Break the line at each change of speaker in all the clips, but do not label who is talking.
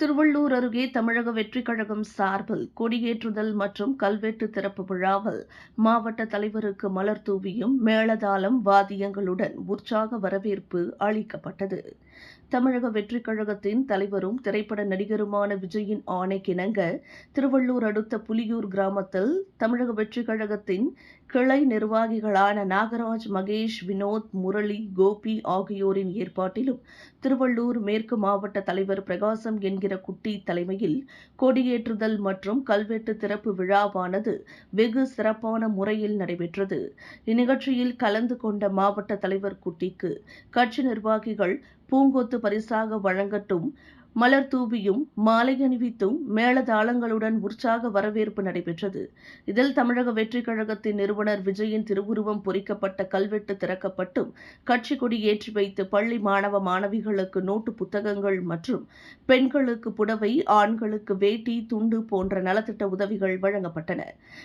திருவள்ளூர் அருகே தமிழக வெற்றிக் கழகம் சார்பில் கொடியேற்றுதல் மற்றும் கல்வெட்டு திறப்பு விழாவில் மாவட்ட தலைவருக்கு மலர் தூவியும் மேளதாளம் வாத்தியங்களுடன் உற்சாக வரவேற்பு அளிக்கப்பட்டது. தமிழக வெற்றிக் கழகத்தின் தலைவரும் திரைப்பட நடிகருமான விஜயின் ஆணைக்கிணங்க திருவள்ளூர் அடுத்த புலியூர் கிராமத்தில் தமிழக வெற்றிக் கழகத்தின் கிளை நிர்வாகிகளான நாகராஜ் மகேஷ் வினோத் முரளி கோபி ஆகியோரின் ஏற்பாட்டிலும் திருவள்ளூர் மேற்கு மாவட்ட தலைவர் பிரகாசம் என்கிற குட்டி தலைமையில் கொடியேற்றுதல் மற்றும் கல்வெட்டு திறப்பு விழாவானது வெகு சிறப்பான முறையில் நடைபெற்றது. இந்நிகழ்ச்சியில் கலந்து கொண்ட மாவட்ட தலைவர் குட்டிக்கு கட்சி நிர்வாகிகள் பூங்கொத்து பரிசாக வழங்கட்டும் மலர் தூவியும் மாலை அணிவித்தும் மேளதாளங்களுடன் உற்சாக வரவேற்பு நடைபெற்றது. இதில் தமிழக வெற்றிக் கழகத்தின் நிறுவனர் விஜயின் திருவுருவம் பொறிக்கப்பட்ட கல்வெட்டு திறக்கப்பட்டும் கட்சி கொடி ஏற்றி வைத்து பள்ளி மாணவ மாணவிகளுக்கு நோட்டு புத்தகங்கள் மற்றும் பெண்களுக்கு புடவை ஆண்களுக்கு வேட்டி துண்டு போன்ற நலத்திட்ட உதவிகள் வழங்கப்பட்டன.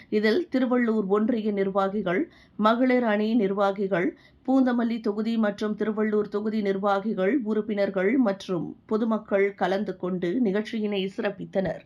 இதில் திருவள்ளூர் ஒன்றிய நிர்வாகிகள் மகளிர் அணி நிர்வாகிகள் பூந்தமல்லி தொகுதி மற்றும் திருவள்ளூர் தொகுதி நிர்வாகிகள் உறுப்பினர்கள் மற்றும் பொதுமக்கள் கலந்து கொண்டு நிகழ்ச்சியினை சிறப்பித்தனர்.